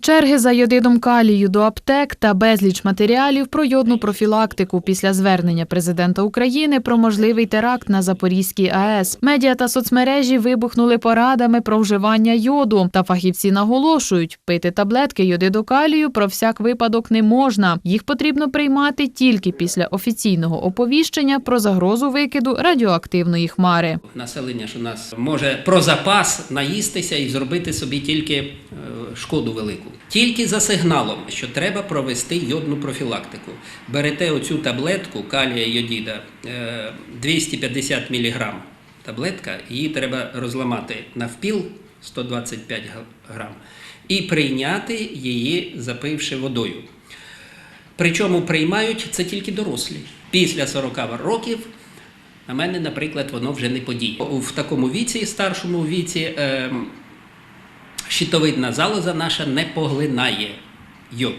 Черги за йодидом калію до аптек та безліч матеріалів про йодну профілактику після звернення президента України про можливий теракт на Запорізькій АЕС. Медіа та соцмережі вибухнули порадами про вживання йоду. Та фахівці наголошують, пити таблетки йодиду калію про всяк випадок не можна. Їх потрібно приймати тільки після офіційного оповіщення про загрозу викиду радіоактивної хмари. Населення ж у нас може про запас наїстися і зробити собі тільки е, шкоду велику. Тільки за сигналом, що треба провести йодну профілактику. Берете оцю таблетку калія йодіда е, 250 мг таблетка, її треба розламати навпіл 125 грам і прийняти її, запивши водою. Причому приймають це тільки дорослі. Після 40 років, на мене, наприклад, воно вже не подіє. В такому віці, старшому віці, ем, щитовидна залоза наша не поглинає йод,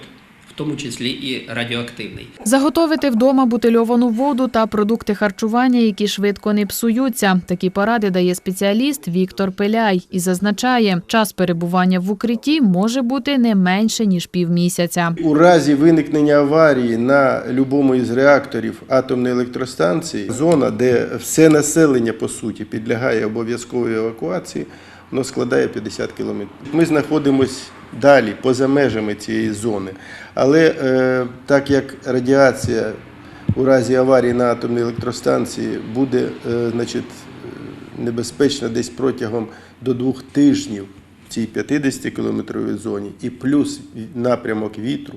в тому числі і радіоактивний. Заготовити вдома бутильовану воду та продукти харчування, які швидко не псуються. Такі поради дає спеціаліст Віктор Пиляй і зазначає, час перебування в укритті може бути не менше ніж півмісяця. У разі виникнення аварії на будь-якому із реакторів атомної електростанції, зона, де все населення по суті підлягає обов'язковій евакуації, воно складає 50 кілометрів. Ми знаходимося далі, поза межами цієї зони. Але е, так як радіація у разі аварії на атомній електростанції буде е, значить, небезпечна десь протягом до двох тижнів в цій 50-кілометровій зоні і плюс напрямок вітру,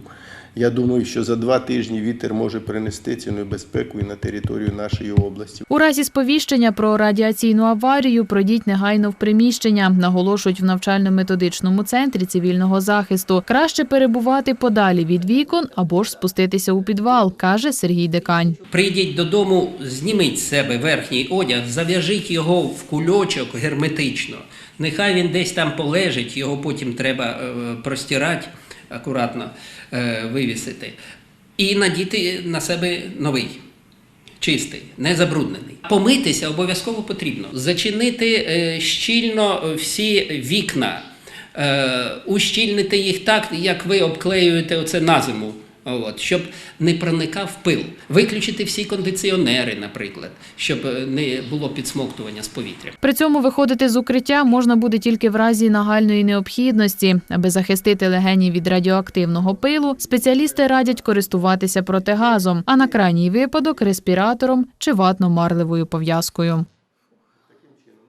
я думаю, що за два тижні вітер може принести цю небезпеку і на територію нашої області. У разі сповіщення про радіаційну аварію пройдіть негайно в приміщення, наголошують в навчально-методичному центрі цивільного захисту. Краще перебувати подалі від вікон або ж спуститися у підвал, каже Сергій Декань. Прийдіть додому, зніміть з себе верхній одяг, зав'яжіть його в кульочок герметично. Нехай він десь там полежить, його потім треба е, простирати, акуратно е, вивісити. І надіти на себе новий. Чистий, не забруднений. Помитися обов'язково потрібно. Зачинити е, щільно всі вікна, е, ущільнити їх так, як ви обклеюєте оце на зиму. От, щоб не проникав пил, виключити всі кондиціонери, наприклад, щоб е, не було підсмоктування з повітря. При цьому виходити з укриття можна буде тільки в разі нагальної необхідності. Аби захистити легені від радіоактивного пилу, спеціалісти радять користуватися протигазом, а на крайній випадок респіратором чи ватно-марливою пов'язкою.